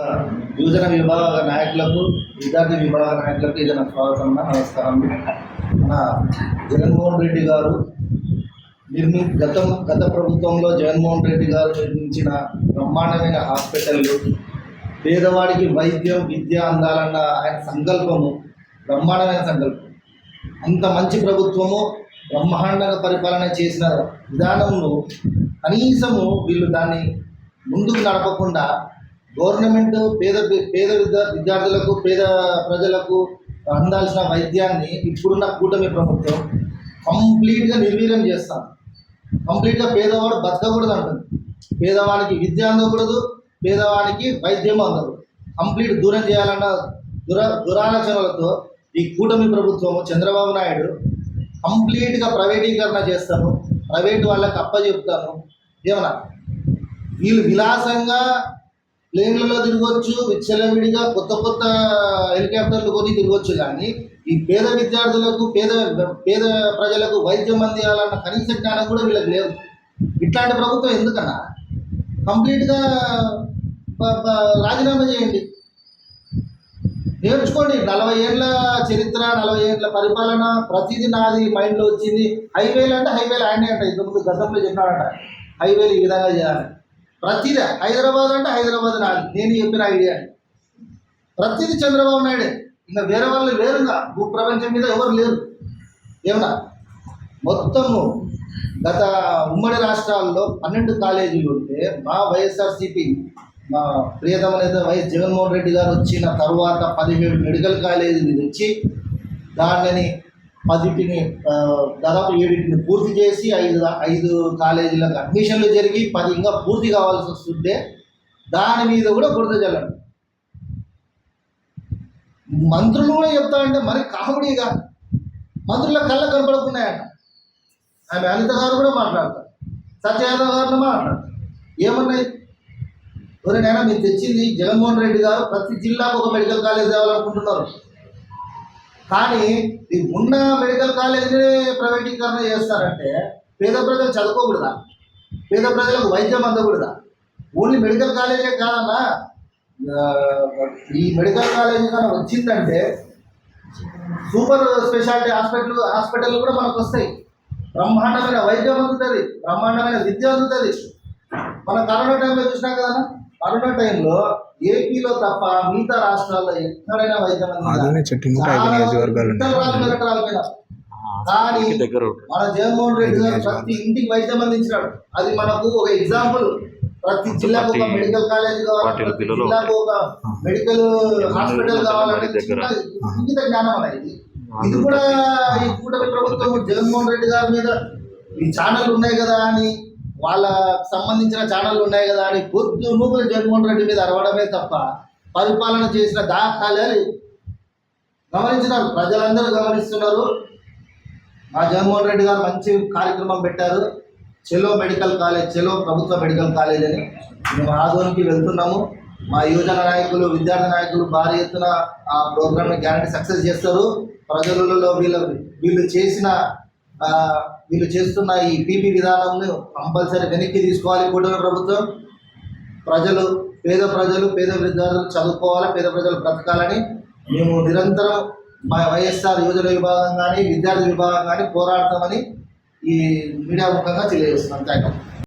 యువజన విభాగ నాయకులకు విద్యార్థి విభాగ నాయకులకు ఏదైనా స్వాగతం నమస్కారం. మన జగన్మోహన్ రెడ్డి గారు నిర్మి గతం గత ప్రభుత్వంలో జగన్మోహన్ రెడ్డి గారు నిర్మించిన బ్రహ్మాండమైన హాస్పిటళ్ళు పేదవాడికి వైద్యం విద్య అందాలన్న ఆయన సంకల్పము బ్రహ్మాండమైన సంకల్పం. అంత మంచి ప్రభుత్వము బ్రహ్మాండంగా పరిపాలన చేసిన విధానంలో కనీసము వీళ్ళు దాన్ని ముందుకు నడపకుండా గవర్నమెంట్ పేద పేద విద్యా విద్యార్థులకు పేద ప్రజలకు అందాల్సిన వైద్యాన్ని ఇప్పుడున్న కూటమి ప్రభుత్వం కంప్లీట్గా నిర్వీర్యం చేస్తాను కంప్లీట్గా పేదవాడు బతకకూడదు అంటుంది. పేదవానికి విద్య అందకూడదు పేదవానికి వైద్యం అందదు కంప్లీట్ దూరం చేయాలన్న దుర దురాలోచనలతో ఈ కూటమి ప్రభుత్వం చంద్రబాబు నాయుడు కంప్లీట్గా ప్రైవేటీకరణ చేస్తాను ప్రైవేట్ వాళ్ళకి అప్పచెప్తాను ఏమన్నా? వీళ్ళు విలాసంగా ప్లేన్లలో తిరగవచ్చు విచ్చలవిడిగా కొత్త కొత్త హెలికాప్టర్లు కొని తిరగవచ్చు కానీ ఈ పేద విద్యార్థులకు పేద పేద ప్రజలకు వైద్యం అందియాలన్న కనీస జ్ఞానం కూడా వీళ్ళకి లేదు ఇట్లాంటి ప్రభుత్వం ఎందుకన్నా? కంప్లీట్గా రాజీనామా చేయండి. నేర్చుకోండి. నలభై ఏళ్ళ చరిత్ర నలభై ఏళ్ళ పరిపాలన ప్రతిదీ నాది మైండ్లో వచ్చింది. హైవేలు అంటే హైవేలు ఆయనే అంట. ఇంతకుముందు గతంలో చెప్పాడంట హైవేలు ఈ విధంగా చేయాలి ప్రతిదీ. హైదరాబాద్ అంటే హైదరాబాద్ రాదు నేను చెప్పిన ఐడియా. ప్రతిదీ చంద్రబాబు నాయుడే. ఇంకా వేరే వాళ్ళు లేరుగా. భూ ప్రపంచం మీద ఎవరు లేరు. ఏమన్నా? మొత్తము గత ఉమ్మడి రాష్ట్రాల్లో పన్నెండు కాలేజీలు ఉంటే మా వైఎస్ఆర్సీపీ మా ప్రియతమ నేత వైఎస్ జగన్మోహన్ రెడ్డి గారు వచ్చిన తర్వాత పదిహేడు మెడికల్ కాలేజీలు తెచ్చి దానిని పదిటిని దాదాపు ఏడింటిని పూర్తి చేసి ఐదు ఐదు కాలేజీలకు అడ్మిషన్లు జరిగి పది ఇంకా పూర్తి కావాల్సి వస్తుంటే దాని మీద కూడా బురద చల్లండి మంత్రులు కూడా చెప్తా అంటే మరి కామెడీగా మంత్రుల కళ్ళ కనపడకున్నాయంట. ఆమె అనిత గారు కూడా మాట్లాడతారు. సత్యయాదవ్ గారు మాట్లాడతారు. ఏమన్నాయి ఎవరైనా మీరు తెచ్చింది జగన్మోహన్ రెడ్డి గారు ప్రతి జిల్లాకు ఒక మెడికల్ కాలేజ్ తేవాలనుకుంటున్నారు. కానీ ఈ ఉన్న మెడికల్ కాలేజీనే ప్రైవేటీకరణ చేస్తారంటే పేద ప్రజలు చదువుకోకూడదా? పేద ప్రజలకు వైద్యం అందకూడదా? ఓన్లీ మెడికల్ కాలేజే కాదన్నా ఈ మెడికల్ కాలేజీ కన్నా వచ్చిందంటే సూపర్ స్పెషాలిటీ హాస్పిటల్ హాస్పిటల్ కూడా మనకు వస్తాయి. బ్రహ్మాండమైన వైద్యం అందుతుంది బ్రహ్మాండమైన విద్య అందుతుంది. మన కరోనా టైంలో చూసినాం కదా కరోనా టైంలో ఏపీలో తప్ప మిగతా రాష్ట్రాల్లో ఎక్కడైనా వైద్యం చెట్టిముట్ట ఐదు నియోజకవర్గాలు మీద. కానీ. మన జగన్మోహన్ రెడ్డి గారు. ప్రతి ఇంటికి వైద్యం అందించినాడు. అది మనకు ఒక ఎగ్జాంపుల్ ప్రతి జిల్లాకు ఒక మెడికల్ కాలేజ్ కావాలి జిల్లాకు ఒక మెడికల్ హాస్పిటల్ కావాలంటే ఇంగిత జ్ఞానం అనేది ఇది కూడా ఈ కూటమి ప్రభుత్వం జగన్మోహన్ రెడ్డి గారి మీద ఈ ఛానల్ ఉన్నాయి కదా అని వాళ్ళ సంబంధించిన ఛానళ్ళు ఉన్నాయి కదా అని బొద్దు నూపులు జగన్మోహన్ రెడ్డి మీద అరవడమే తప్ప పరిపాలన చేసిన దాఖలే గమనించినారు? ప్రజలందరూ గమనిస్తున్నారు. మా జగన్మోహన్ రెడ్డి గారు మంచి కార్యక్రమం పెట్టారు. చెలో మెడికల్ కాలేజ్ చెలో ప్రభుత్వ మెడికల్ కాలేజ్ అని మేము ఆధ్వర్యంకి వెళ్తున్నాము. మా యువజన నాయకులు విద్యార్థి నాయకులు భారీ ఎత్తున ఆ ప్రోగ్రామ్ని గ్యారంటీ సక్సెస్ చేస్తారు. ప్రజలలో వీళ్ళ వీళ్ళు చేసిన వీళ్ళు చేస్తున్న ఈ పీపీ విధానంను కంపల్సరీ వెనక్కి తీసుకోవాలి కూటమి ప్రభుత్వం. ప్రజలు పేద ప్రజలు పేద విద్యార్థులు చదువుకోవాలి పేద ప్రజలు బ్రతకాలని మేము నిరంతరం మా వైఎస్ఆర్ యువజన విభాగం కానీ విద్యార్థి విభాగం కానీ పోరాడతామని ఈ మీడియా ముఖంగా తెలియజేస్తున్నాం. Thank you